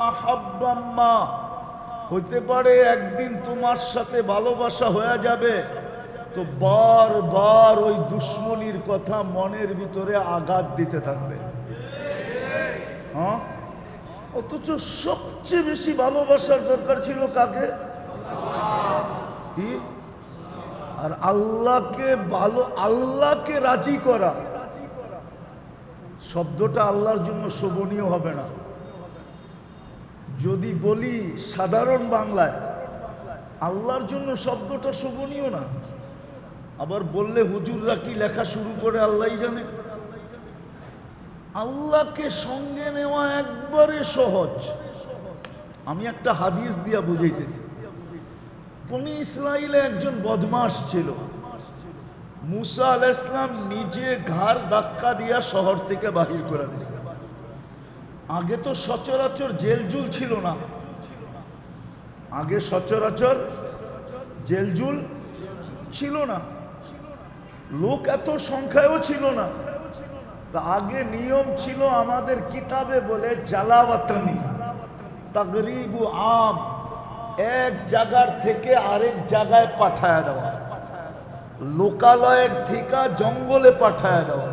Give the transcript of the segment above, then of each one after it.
আহাব্বাম্মা। হইতে পারে একদিন তোমার সাথে ভালোবাসা হয়ে যাবে। তো বারবার ওই দুশ্মনির কথা মনের ভিতরে আঘাত দিতে থাকবে। হ্যাঁ? অথচ সবচেয়ে বেশি ভালোবাসার দরকার ছিল কাকে? কি? আর আল্লাহকে ভালো আল্লাহকে রাজি করা। শব্দটা আল্লাহর জন্য শোভনীয় হবে না। যদি বলি সাধারণ বাংলায়, আল্লাহর জন্য শব্দটা শোভনীয় না। আবার বললে হুজুররা কি লেখা শুরু করে আল্লাহই জানে? আল্লাহকে সঙ্গে নেওয়া একবারে সহজ। আমি একটা হাদিস দিয়া বুঝাইতেছি। বনি ইসরায়েলে একজন বদমাস ছিল। মুসা আল ইসলাম নিজে ঘাড় ধাক্কা দিয়া শহর থেকে বাহির করে দিছে। আগে তো সচরাচর জেলজুল ছিল না। আগে সচরাচর জেলজুল ছিল না। লোক এত সংখ্যায়ও ছিল না। তা আগে নিয়ম ছিল আমাদের কিতাবে বলে জালাওয়াতানি, তাগরিবু আম, এক জায়গার থেকে আরেক জায়গায় পাঠায় দেওয়া। লোকালয়ের থেকে জঙ্গলে পাঠায় দেওয়া।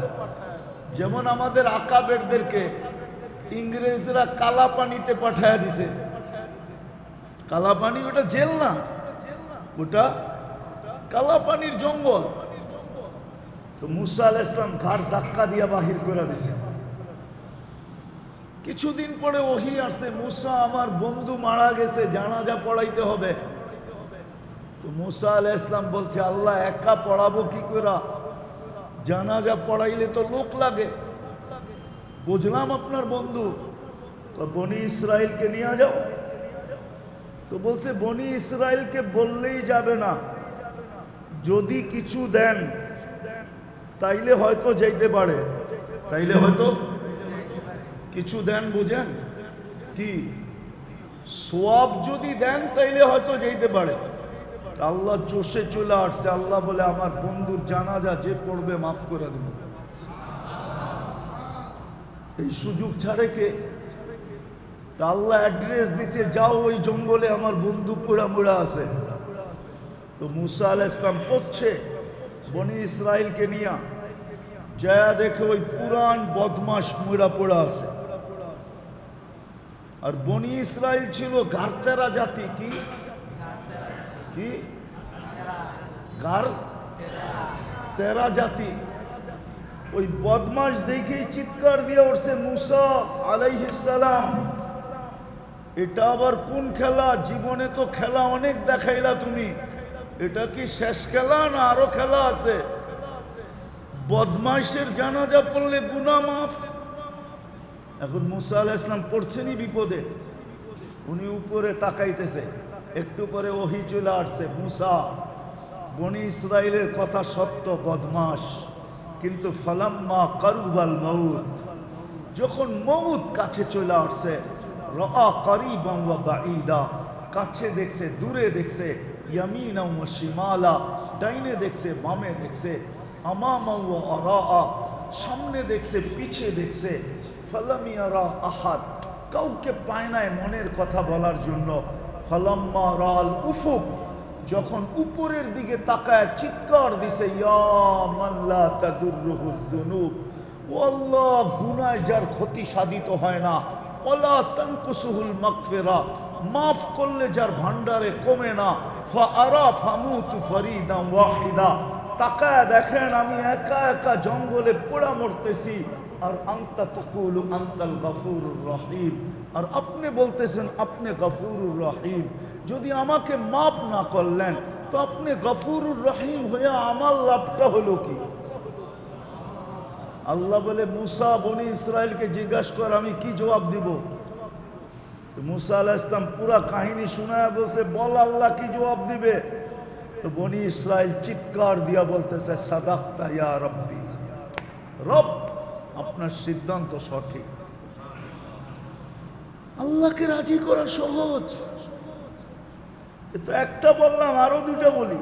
যেমন আমাদের আকাবেরদেরকে ইংরেজরা কালা পানিতে পাঠায় দিছে। কালা পানি ওটা জেল না। ওটা কালা পানির জঙ্গল। তো মুসা আল ইসলাম ঘাড় ধাক্কা দিয়া বাহির করে দিছে। কিছুদিন পরে ওহি আসছে, মুসা, আমার বন্ধু মারা গেছে, জানাজা পড়াইতে হবে। তো মুসা আল ইসলাম বলছে, আল্লাহ একা পড়াবো কি করে জানাজা পড়াইলে তো লোক লাগে। বুঝলাম আপনার বন্ধু। বনি ইসরায়েলকে নিয়ে যাও। তো বলছে, বনি ইসরায়েলকে বললেই যাবে না। যদি কিছু দেন, তাইলে হয়তো যাইতে পারে। তাইলে হয়তো কিছু দেন, বুঝেন? কি? সোয়াব যদি দেন, তাইলে হয়তো যেতে পারে। আল্লাহ জোশে চলে আসছে, আল্লাহ বলে, আমার বন্ধুর জানাজা যে পড়বে মাফ করে দেব। এই সুযোগ ছাড়ে কে? তা আল্লাহ অ্যাড্রেস দিছে, যাও ওই জঙ্গলে, আমার বন্ধু পোড়া মোড়া আছে। তো মুসা আল ইসলাম পড়ছে বনি ইসরায়েলকে নিয়া। যা দেখে ওই পুরান বদমাস মুড়া পোড়া আছে। আর বনি ইসরায়েল ছিল গারতেরা জাতি, কি? কি? গার তেরা জাতি। ওই বদমাস দেখেই চিৎকার দিয়ে উঠছে মুসা আলাইহিসালাম এটা আবার কোন খেলা? জীবনে তো খেলা অনেক দেখাইলা তুমি। এটা কি শেষ খেলা না আরও খেলা আছে? বদমাইশের জানাজা পড়লে গুনা মাফ। এখন মুসা আলাহ ইসলাম পড়ছেনই বিপদে। উনি উপরে তাকাইতেছে। একটু পরে ওহি চলে আসছে, মুসা। বনি ইসরায়েলের কথা সত্য বদমাস কিন্তু ফালাম্মা কারুবাল মৌত যখন মৌত কাছে চলে আসছে কাছে দেখছে, দূরে দেখছে ডাইনে দেখছে, বামে দেখছে সামনে দেখছে, পিছে দেখছে ফালামিয়ারা আহাদ। কাউকে পায় নাই মনের কথা বলার জন্য। ফালাম্মা রাল উফুক, যখন উপরের দিকে তাকায় চিৎকার দিছে ও আল্লাহ, গুনায় যার ক্ষতি সাধিত হয় না ওলা তানকুসুহুল মকফেরা মাফ করলে যার ভান্ডারে কমে না ফা আরা ফামুতু ফরিদাম ওয়াহিদা। তাকায় দেখেন, আমি একা একা জঙ্গলে পোড়া মরতেছি। আর আন্তা তকুল আন্তাল গফুরুর রহিম। আর আপনি বলতেছেন, আপনি গফুরুর রহিম। যদি আমাকে মাফ না করলেন, তো আপনি গফুরুর রহিম হয়ে আমার লাভটা হলো কি? আল্লাহ বলে, মুসা, বনি ইসরায়েলকে জিজ্ঞাসা কর, আমি কি জবাব দিব? মুসা আলাহ ইসলাম পুরা কাহিনী শোনায় বসে বল আল্লাহ কি জবাব দিবে? তো বনি ইসরায়েল চিৎকার দিয়া বলতেছে, সাদাক্তা ইয়া রব্বি। রব, আপনার সিদ্ধান্ত সঠিক। আল্লাহকে রাজি করা সহজ। তো একটা বললাম, আরও দুটা বলি।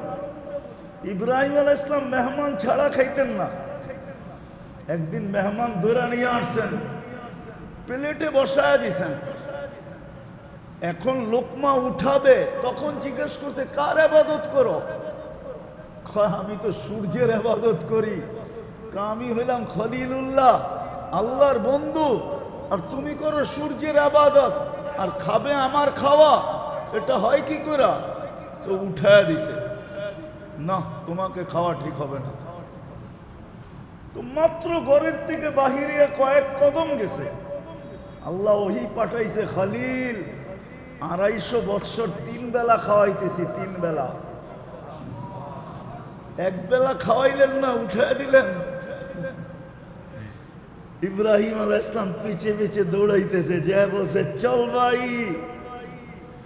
ইব্রাহিম আল ইসলাম মেহমান ছাড়া খাইতেন না। একদিন মেহমান ধরে নিয়ে আসছেন, প্লেটে বসায় দিছেন। এখন লোকমা উঠাবে, তখন জিজ্ঞেস করছে, কার আবাদত করো? আমি তো সূর্যের আবাদত করি। আমি হইলাম খলিলুল্লাহ, আল্লাহর বন্ধু, আর তুমি করো সূর্যের আবাদত, আর খাবে আমার খাওয়া। এটা হয় কি করে তো উঠায় দিছে। না, তোমাকে খাওয়া ঠিক হবে না। তো মাত্র ঘরের থেকে বাহিরে কয়েক কদম গেছে। আল্লাহ ওহি পাঠাইছে, খালিল আড়াইশো বৎসর তিন বেলা খাওয়াইতেছি, তিন বেলা। এক বেলা খাওয়াইলেন না উঠে দিলেন। ইব্রাহিম আল ইসলাম পিছে পিছে দৌড়াইতেছে, যে বলছে, চল ভাই,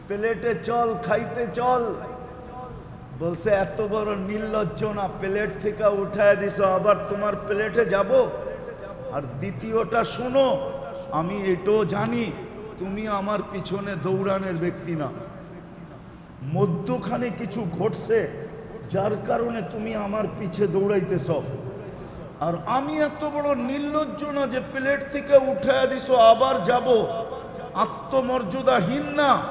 প্লেটে চল, খাইতে চল। বলছে, এত বড় নির্লজ্জ না, প্লেট থেকে উঠায় দিছ, আবার তোমার প্লেটে যাব? আর দ্বিতীয়টা শোনো, আমি এটাও জানি তুমি আমার পিছনে দৌড়ানের ব্যক্তি না। মধ্যখানে কিছু ঘটছে যার কারণে তুমি আমার পিছে দৌড়াইতেছ। আর আমি এত বড় নির্লজ্জ না যে প্লেট থেকে উঠায় দিছ, আবার যাব। আত্মমর্যাদাহীন না।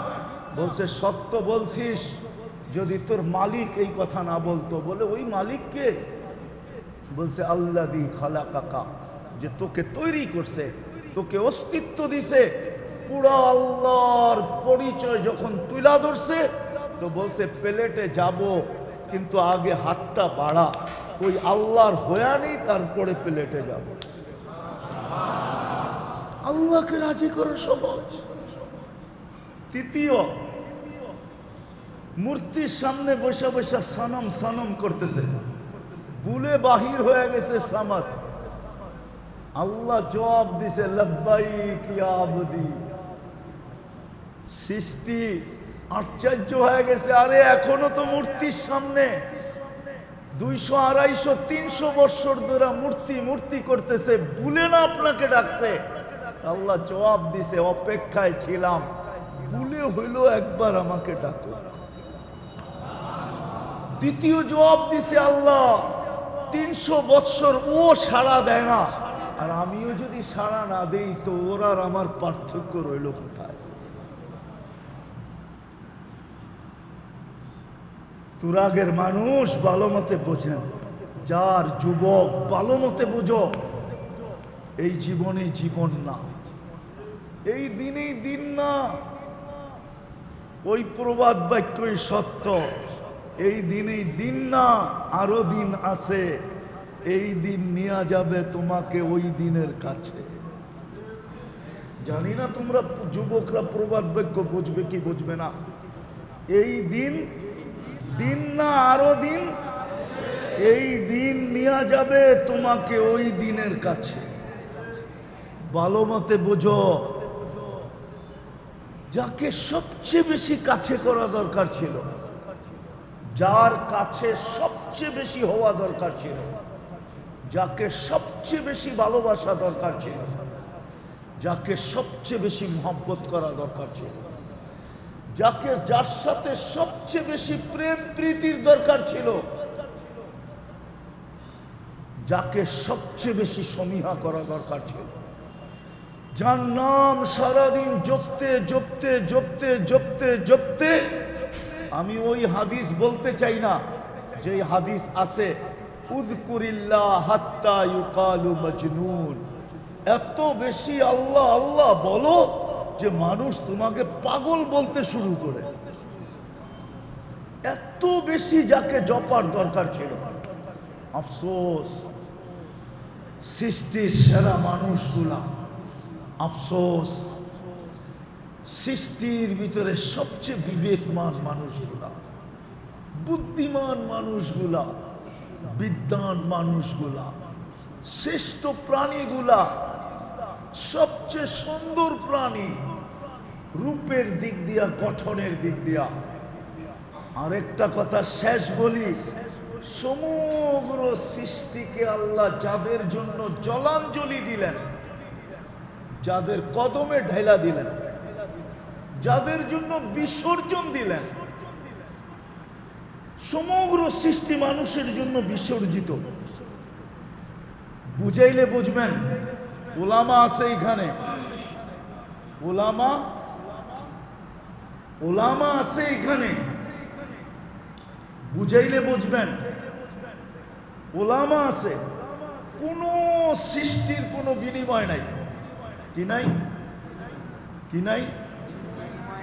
বলছে, সত্য বলছিস। যদি তোর মালিক এই কথা না বলতো। বলে, ওই মালিককে বলছে আল্লাহ দি খালা কাকা যে তোকে তৈরি করছে, তোকে অস্তিত্ব দিছে পুরা আল্লাহর পরিচয় যখন তুলা ধরছে, তো বলছে, প্লেটে যাব, কিন্তু আগে হাতটা বাড়া। ওই আল্লাহর হয়া নেই তারপরে প্লেটে যাব। আল্লাহকে রাজি করা সহজ। তৃতীয়, মূর্তির সামনে বসে বসে সনম সনম করতেছে। বুলে বাহির হয়ে গেছে সামাদ। আল্লাহ জবাব দিছে লব্বাই কি আবদি। সৃষ্টি আশ্চর্য হয়ে গেছে। আরে, এখনও তো মূর্তির সামনে দুইশো, আড়াইশো, তিনশো বৎসর ধরে মূর্তি মূর্তি করতেছে। ভুলে না আপনাকে ডাকছে। আল্লাহ জবাব দিছে, অপেক্ষায় ছিলাম। ভুলে হইল একবার আমাকে ডাকো। দ্বিতীয় জবাব দিছে আল্লাহ, তিনশো বৎসর ও সাড়া দেয় না। আর আমিও যদি সাড়া না দেই, তো ওর আর আমার পার্থক্য রইল কোথায়? তুরাগের মানুষ ভালো মতে বোঝেন। যার যুবক ভালো মতে বুঝো, এই জীবনে জীবন না। এই দিনেই দিন না। ওই প্রবাদ বাক্যই সত্য। এই দিনেই দিন না, আরও দিন আছে। এই দিন নিয়ে যাবে তোমাকে ওই দিনের কাছে। জানি না তোমরা যুবকরা প্রবাদ বাক্য বুঝবে কি বুঝবে না। এই দিন দিন না আরও দিন? এই দিন নিয়ে যাবে তোমাকে ওই দিনের কাছে। ভালো মতে বুঝো। যাকে সবচেয়ে বেশি কাছে করা দরকার ছিল, যার কাছে সবচেয়ে বেশি হওয়া দরকার ছিল, যাকে সবচেয়ে বেশি ভালোবাসা দরকার ছিল, যাকে সবচেয়ে বেশি মহব্বত করা দরকার ছিল। যাকে যার সাথে সবচেয়ে বেশি প্রেম প্রীতির দরকার ছিল, যাকে সবচেয়ে বেশি সমীহা করা দরকার ছিল। যার নাম সারাদিন জপতে জপতে জপতে জপতে জপতে আমি ওই হাদিস বলতে চাই না, যে হাদিস আছে এত বেশি আল্লাহ আল্লাহ বলো যে মানুষ তোমাকে পাগল বলতে শুরু করে। এত বেশি যাকে জপার দরকার ছিল। আফসোস। সৃষ্টির সেরা মানুষগুলা। আফসোস। সৃষ্টির ভিতরে সবচেয়ে বিবেকমান মানুষগুলা। বুদ্ধিমান মানুষগুলা। বিদ্যান মানুষগুলা। শ্রেষ্ঠ প্রাণীগুলা। সবচেয়ে সুন্দর প্রাণী। রূপের দিক দিয়া, গঠনের দিক দিয়া। আরেকটা কথা শেষ বলি, সমগ্র সৃষ্টিকে আল্লাহ যাদের জন্য জলাঞ্জলি দিলেন, যাদের কদমে ঢেলা দিলেন, যাদের জন্য বিসর্জন দিলেন, সমগ্র সৃষ্টি মানুষের জন্য বিসর্জিত। বুঝাইলে বুঝবেন, ওলামা আছে এখানে ওলামা ওলামা আছে এখানে। বুঝাইলে বুঝবেন। ওলামা আছে। কোনো সৃষ্টির কোনো বিনিময় নাই। কি নাই? কি নাই?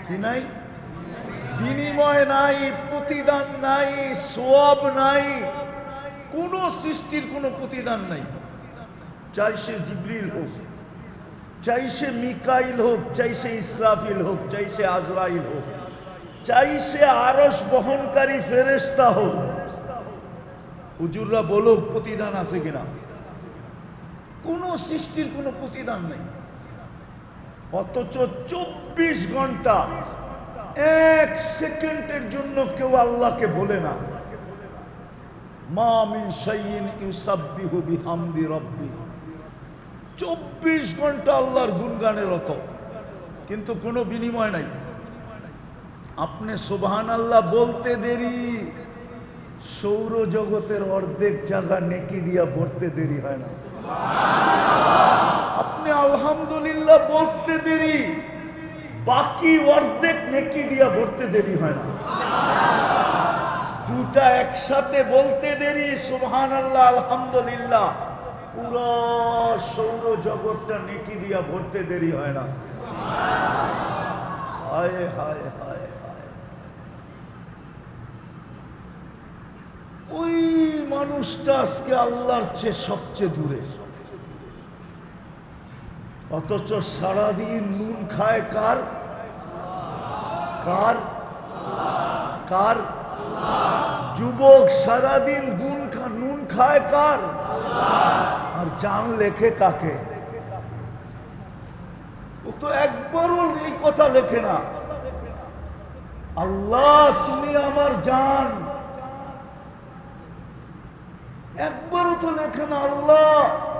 কি নাই? বিনিময় নাই, প্রতিদান নাই, সোয়াব নাই। কোনো সৃষ্টির কোনো প্রতিদান নাই। চাই সে জিবরিল হোক। চাই সে মিকাইল হোক চাই সে ইসরাফিল হোক চাই সে আজরাইল হোক চাই সে আরস বহনকারী ফেরেস্তা হোক হুজুররা বলুক, প্রতিদান আছে কিনা? কোন সৃষ্টির কোনো প্রতিদান নেই। অথচ চব্বিশ ঘণ্টা এক সেকেন্ডের জন্য কেউ আল্লাহকে বলে না। মা মিন শাইইন ইউসাব্বিহু বিহামদি রাব্বি। চব্বিশ ঘণ্টা আল্লাহর গুনগানের রত। কিন্তু কোনো বিনিময় নাই। আপনি সুবহান আল্লাহ বলতে দেরি। সৌর জগতের অর্ধেক জায়গা নেকি দিয়া ভরতে দেরি হয় না। আপনি আলহামদুলিল্লাহ বলতে দেরি। বাকি অর্ধেক নেকি দিয়া ভরতে দেরি হয় না। দুটা একসাথে বলতে দেরি। সুবহান আল্লাহ আলহামদুলিল্লাহ। পুরো সৌর জগৎটা নেকি দিয়া ভরতে দেরি হয় না। ওই মানুষটা আজকে আল্লাহর চেয়ে সবচেয়ে দূরে। অথচ সারাদিন নুন খায় কার? কার? কার? যুবক সারাদিন খা- নুন খায় কার? আর জান লেখে কাকে? ও তো একবারও এই কথা লেখে না। আল্লাহ, তুমি আমার জান। একবারও তো লেখে না আল্লাহ।